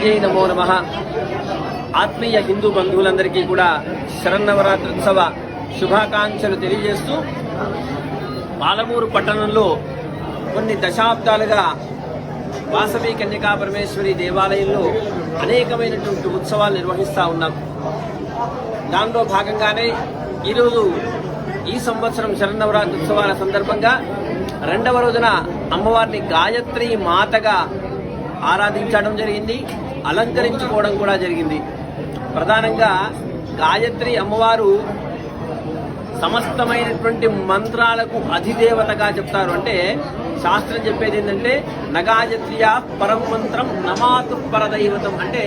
జై నమో నమ. ఆత్మీయ హిందూ బంధువులందరికీ కూడా శరన్నవరాత్రోత్సవ శుభాకాంక్షలు తెలియజేస్తూ పాలమూరు పట్టణంలో కొన్ని దశాబ్దాలుగా వాసవి కన్యకా పరమేశ్వరి దేవాలయంలో అనేకమైనటువంటి ఉత్సవాలు నిర్వహిస్తూ ఉన్నాం. దానిలో భాగంగానే ఈరోజు ఈ సంవత్సరం శరన్నవరాత్రి ఉత్సవాల సందర్భంగా రెండవ రోజున అమ్మవారిని గాయత్రి మాతగా ఆరాధించడం జరిగింది. అలంకరించుకోవడం కూడా జరిగింది. ప్రధానంగా గాయత్రి అమ్మవారు సమస్తమైనటువంటి మంత్రాలకు అధిదేవతగా చెప్తారు. అంటే శాస్త్రం చెప్పేది ఏంటంటే నగాయత్రియ పరం మంత్రం నమాతు పరదైవతం. అంటే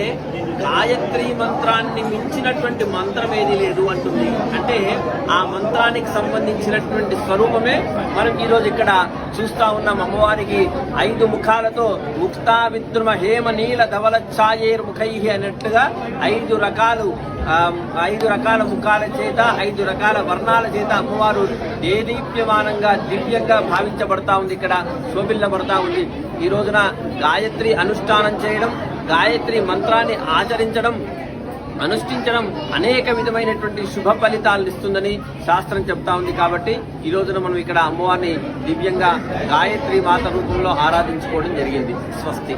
గాయత్రి మంత్రాన్ని మించినటువంటి మంత్రం ఏది లేదు అంటుంది. అంటే ఆ మంత్రానికి సంబంధించినటువంటి స్వరూపమే మనం ఈరోజు ఇక్కడ చూస్తా ఉన్నాం. అమ్మవారికి ఐదు ముఖాలతో ముక్తా విద్రుమ హేమ నీల ధవల ఛాయేర్ ముఖై అన్నట్టుగా ఐదు రకాలు ఐదు రకాల ముఖాల చేత ఐదు రకాల వర్ణాల చేత అమ్మవారు దేదీప్యమానంగా దివ్యంగా భావించబడతా ఉంది ఇక్కడ. శోభిల్లబడతా ఉంది. ఈ రోజున గాయత్రి అనుష్ఠానం చేయడం గాయత్రి మంత్రాన్ని ఆచరించడం అనుష్ఠించడం అనేక విధమైనటువంటి శుభ ఫలితాలను ఇస్తుందని శాస్త్రం చెప్తా ఉంది కాబట్టి ఈ రోజున మనం ఇక్కడ అమ్మవారిని దివ్యంగా గాయత్రి మాత రూపంలో ఆరాధించుకోవడం జరిగింది. స్వస్తి.